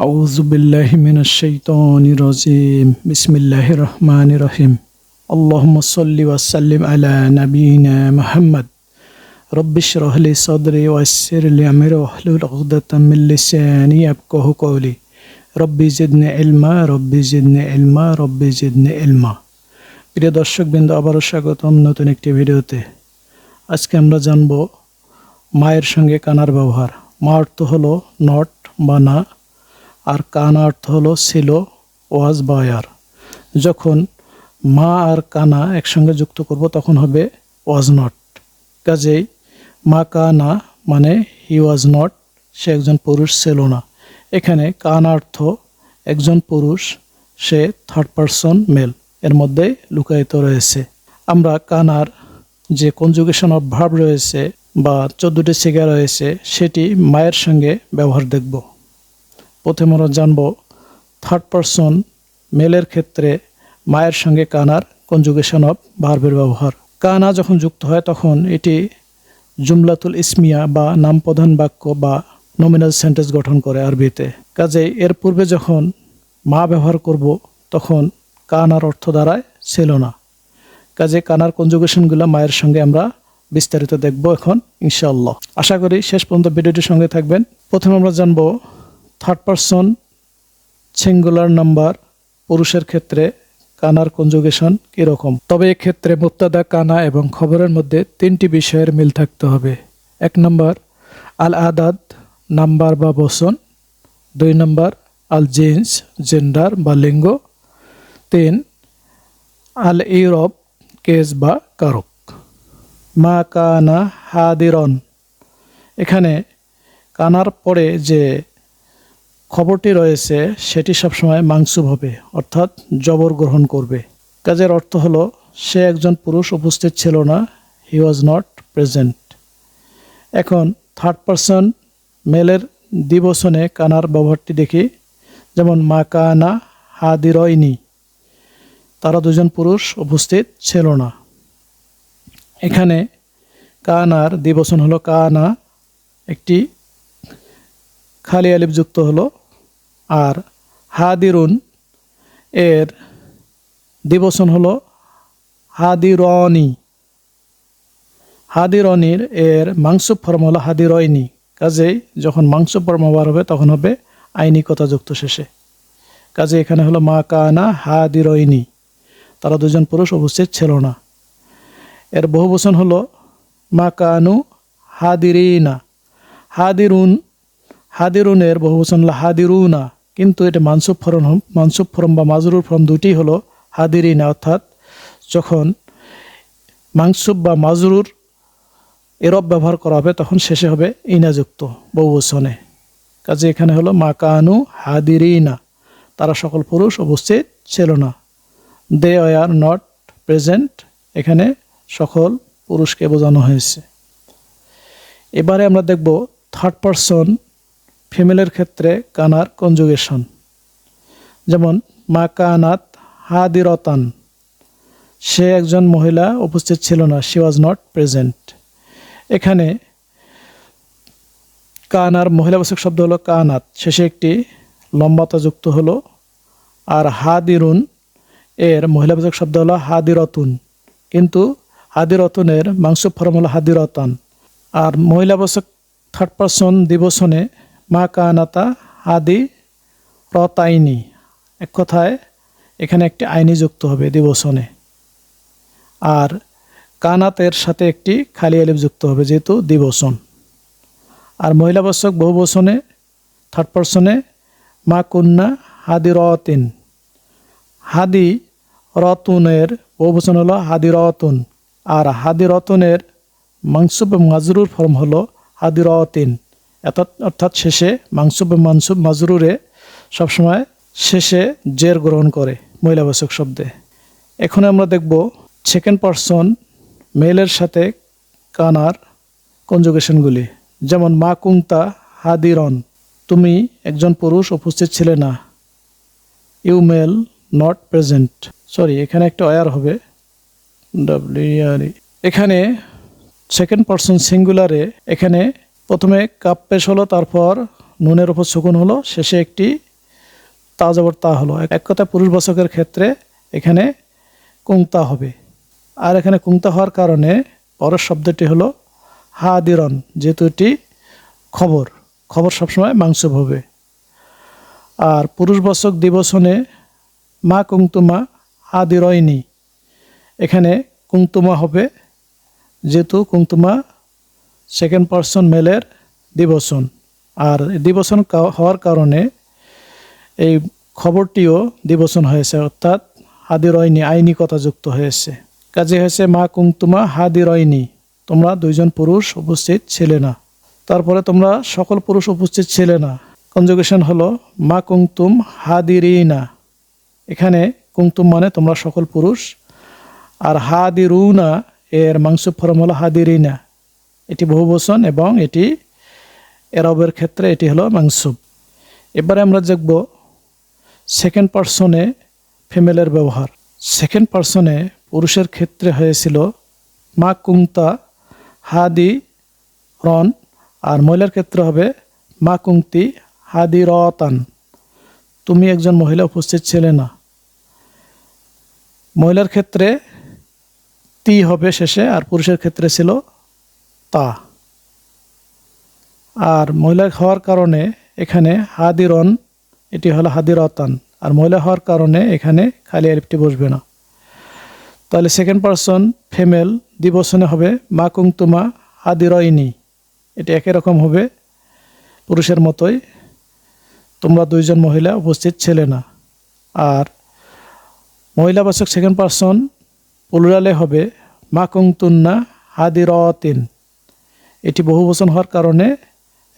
أعوذ بالله من الشيطان الرجيم بسم الله الرحمن الرحيم اللهم صل وسلم على نبينا محمد رب اشرح لي صدري ويسر لي أمري واحلل عقدة من لساني يفقه قولي ربي زدني علما ربي زدني علما ربي زدني علما প্রিয় দর্শকবৃন্দ আবারও স্বাগতম নতুন একটি ভিডিওতে আজকে আমরা জানব মায়ের সঙ্গে কানার ব্যবহার মা অর্থ হলো নট বা না আর কানা অর্থ হলো ছিল ওয়াজ বা আর যখন মা আর কানা একসঙ্গে যুক্ত করব, তখন হবে ওয়াজ নট। কাজেই মা কানা মানে হি ওয়াজ নট, সে একজন পুরুষ ছিল না। এখানে কানা অর্থ একজন পুরুষ, সে থার্ড পারসন মেল। এর মধ্যে লুকায়িত রয়েছে। আমরা কানার যে কনজুগেশন অফ ভার্ব রয়েছে বা চোদ্দটি সিগা রয়েছে, সেটি মায়ের সঙ্গে ব্যবহার দেখব। প্রথমে আমরা জানব থার্ড পারসন মেলের ক্ষেত্রে মায়ের সঙ্গে কানার কনজুগেশন অফ ভার্বের ব্যবহার। কানা যখন যুক্ত হয় তখন এটি জুমলাতুল ইসমিয়া বা নাম প্রধান বাক্য বা নমিনাল সেন্টেন্স গঠন করে আরবিতে। কাজেই এর পূর্বে যখন মা ব্যবহার করব, তখন কানার অর্থ দ্বারায় ছিল না। কাজে কানার কনজুগেশনগুলো মায়ের সঙ্গে আমরা বিস্তারিত দেখব এখন, ইনশাআল্লাহ। আশা করি শেষ পর্যন্ত ভিডিওটির সঙ্গে থাকবেন। প্রথমে আমরা জানব থার্ড পারসন সিঙ্গুলার নাম্বার পুরুষের ক্ষেত্রে কানার কনজুগেশন কীরকম? তবে এক্ষেত্রে মুক্তাদা কানা এবং খবরের মধ্যে তিনটি বিষয়ের মিল থাকতে হবে। এক নম্বর আল আদাদ নাম্বার বা বসন দুই নম্বর আল জিন্স জেন্ডার বা লিঙ্গ। তিন আল ইউরোপ কেস বা কারক। মা কানা হাদিরন। এখানে কানার পরে যে খবরটি রয়েছে, সেটি সবসময় মাংসুব হবে, অর্থাৎ জবর গ্রহণ করবে। কাজের অর্থ হলো, সে একজন পুরুষ উপস্থিত ছিল না হি ওয়াজ নট প্রেজেন্ট এখন থার্ড পারসন মেলের দিবসনে কানার ব্যবহারটি দেখি, যেমন মা কানা হাদিরয়নি, তারা দুজন পুরুষ উপস্থিত ছিল না। এখানে কানার দিবসন হলো কানা, একটি খালি আলিফ যুক্ত হলো আর হাদিরুন এর দিবসন হল হাদিরনি। হাদিরনির এর মাংস ফর্ম হলো হাদিরয়নি কাজেই যখন মাংস ফর্ম বার হবে তখন হবে আইনি কথা যুক্ত শেষে। কাজে এখানে হলো মা কানা হাদিরয়নি তারা দুজন পুরুষ উপস্থিত ছিল না। এর বহুবচন হলো মা কানু হাদিরিনা। হাদিরুন, হাদিরুনের বহুবচন হলো হাদিরুনা। কিন্তু এটা মানসুব ফরম মানসুব ফরম বা মাজরুর ফরম দুটি হলো হাদিরিনা, অর্থাৎ যখন মাংসুব বা মাজরুর এরব ব্যবহার করা হবে, তখন শেষে হবে ইনাযুক্ত বহুবচনে। কাজে এখানে হলো মা কানু হাদিরিনা, তারা সকল পুরুষ উপস্থিত ছিল না। দে আর নট প্রেজেন্ট এখানে সকল পুরুষকে বোঝানো হয়েছে। এবারে আমরা দেখব থার্ড পারসন ফিমেলের ক্ষেত্রে কানার কনজুগেশন। যেমন, মা কানাত হাদিরতান। সে একজন মহিলা উপস্থিত ছিল না শি ওয়াজ নট প্রেজেন্ট এখানে কানার মহিলাবাচক শব্দ হলো কানাত। শেষে একটি লম্বাতা যুক্ত হলো, আর হাদিরুন এর মহিলাবাচক শব্দ হলো হাদিরতুন। কিন্তু হাদিরতুনের মাংস ফর্ম হলো হাদিরতান। আর মহিলাবাচক থার্ড পারসন দিবসনে মা কানাতা হাদি রতাইনি। এক কথায়, এখানে একটি আইনি যুক্ত হবে দিবসনে। আর কানাতের সাথে একটি খালি আলিফ যুক্ত হবে যেহেতু দিবসন। আর মহিলাবাচক বহুবচনে থার্ড পার্সনে মা কন্যা হাদি রতিন। হাদি রতুনের বহুবচন হলো হাদি রতুন। আর হাদি রতনের মাংসুব মাজরুর ফর্ম হলো হাদি রতিন। অর্থাৎ শেষে মাংসুব মানসুব মাজরুরে সবসময় শেষে জের গ্রহণ করে, মহিলাবাচক শব্দে। এখন আমরা দেখব সেকেন্ড পারসন মেলের সাথে কানার কনজুগেশনগুলি যেমন, মা কুংতা হাদিরন, তুমি একজন পুরুষ, উপস্থিত ছিলে না। You were not present. Sorry, এখানে একটা অয়ার হবে। ডাব্লিউআর এখানে সেকেন্ড পারসন সিঙ্গুলারে এখানে প্রথমে কাপ পেশ হলো, তারপর নুনের উপর সুকুন হলো, শেষে একটি তা জবর তা হলো। এক কথা পুরুষ বাচকের ক্ষেত্রে এখানে কুংতা হবে। আর এখানে কুংতা হওয়ার কারণে পরের শব্দটি হলো হাদিরন, যেহেতু এটি খবর। খবর সবসময় মাংসব হবে। আর পুরুষ পুরুষবাচক দিবসনে মা কুংতুমা হাদিরয়নি। এখানে কুংতুমা হবে, যেহেতু কুংতুমা সেকেন্ড পার্সন মেলের দিবসন। আর দিবসন হওয়ার কারণে এই খবরটিও দিবসন হয়েছে, অর্থাৎ হাদিরয়নি আইনিকতা যুক্ত হয়েছে। কাজে হয়েছে, মা কুংতুমা হাদিরয়নি, তোমরা দুইজন পুরুষ উপস্থিত ছিলে না। তারপরে তোমরা সকল পুরুষ উপস্থিত ছিলে না। কনজুগেশন হলো, মা কুংতুম হাদিরিনা। এখানে কুংতুম মানে তোমরা সকল পুরুষ, আর হাদিরুনা, এর মাংস ফরম হলো হাদিরিনা। এটি বহু বচন এবং এটি এরবের ক্ষেত্রে এটি হলো মাংসুব এবারে আমরা দেখব সেকেন্ড পার্সনে ফিমেলের ব্যবহার। সেকেন্ড পার্সনে পুরুষের ক্ষেত্রে হয়েছিল মা কুংতা, হাদি, রন, আর মহিলার ক্ষেত্রে হবে মা কুংতি, হাদি, রতান। তুমি একজন মহিলা উপস্থিত ছিলে না। মহিলার ক্ষেত্রে তি হবে শেষে, আর পুরুষের ক্ষেত্রে ছিল তা। আর মহিলা হওয়ার কারণে এখানে হাদিরন, এটি হলো হাদিরতান। আর মহিলা হওয়ার কারণে এখানে খালি আলিফটি বসবে না। তাহলে সেকেন্ড পারসন ফেমেল দিবসনে হবে মা কুংতুমা হাদিরয়নি এটি একই রকম হবে পুরুষের মতোই। তোমরা দুইজন মহিলা উপস্থিত ছিলে না। আর মহিলাবাচক সেকেন্ড পারসন পুলুরালে হবে মা কুংতুন্না হাদিরতিন। এটি বহুবচন হওয়ার কারণে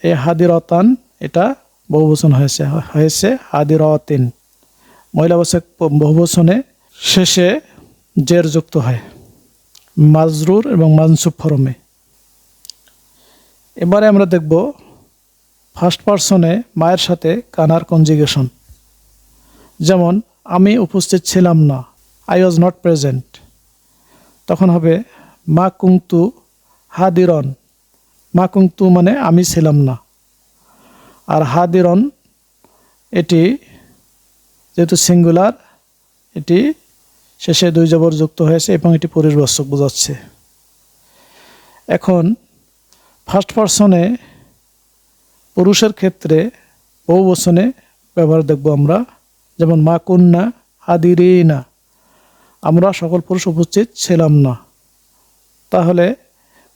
এই হাদিরতান, এটা বহুবচন হয়েছে হয়েছে হাদিরতিন। মহিলাবাচক বহুবচনে শেষে জের যুক্ত হয়। মাজরুর এবং মানসুব ফরমে। এবারে আমরা দেখব ফার্স্ট পার্সনে মায়ের সাথে কানার কনজিগেশন যেমন, আমি উপস্থিত ছিলাম না আই ওয়াজ নট প্রেজেন্ট তখন হবে, মা কুংতু হাদিরন। মা কুংতু মানে আমি ছিলাম না। আর হাদিরন, এটি যেহেতু সিঙ্গুলার এটি শেষে দুই জবর যুক্ত হয়েছে এবং এটি পরিবাচক বোঝাচ্ছে। এখন ফার্স্ট পার্সনে পুরুষের ক্ষেত্রে বহু বচনে ব্যবহার দেখব আমরা। যেমন, মা কন্যা হাদিরিনা, আমরা সকল পুরুষ উপস্থিত ছিলাম না। তাহলে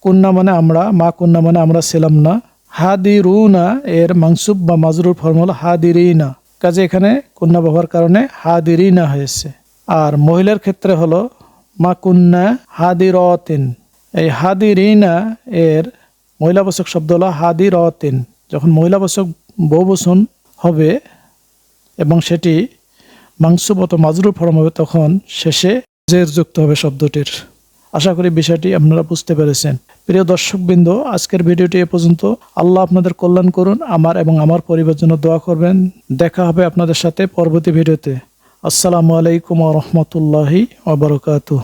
কন্যা মানে আমরা, মা কন্যা মানে আমরা ছিলাম না। হাদিরুনা, এর মাংসুব বা মাজরুর ফর্মুলা হাদিরিনা। কাজে এখানে কন্যা ব্যবহার কারণে হাদিরিনা হয়েছে। আর মহিলার ক্ষেত্রে হলো মা কন্যা হাদিরতিন। এই হাদিরিনা, এর মহিলাবাচক শব্দ হলো হাদিরতিন। যখন মহিলাবাচক বহুবচন হবে এবং সেটি মাংসবত মাজরুর ফর্ম হবে, তখন শেষে জের যুক্ত হবে শব্দটির। আশা করি বিষয়টি আপনারা বুঝতে পেরেছেন। প্রিয় দর্শকবৃন্দ, আজকের ভিডিওটি এ পর্যন্ত। আল্লাহ আপনাদের কল্যাণ করুন, আমার এবং আমার পরিবার জন্য দোয়া করবেন। দেখা হবে আপনাদের সাথে পরবর্তী ভিডিওতে। আসসালামু আলাইকুম রহমতুল্লাহি ওবরকাতুহ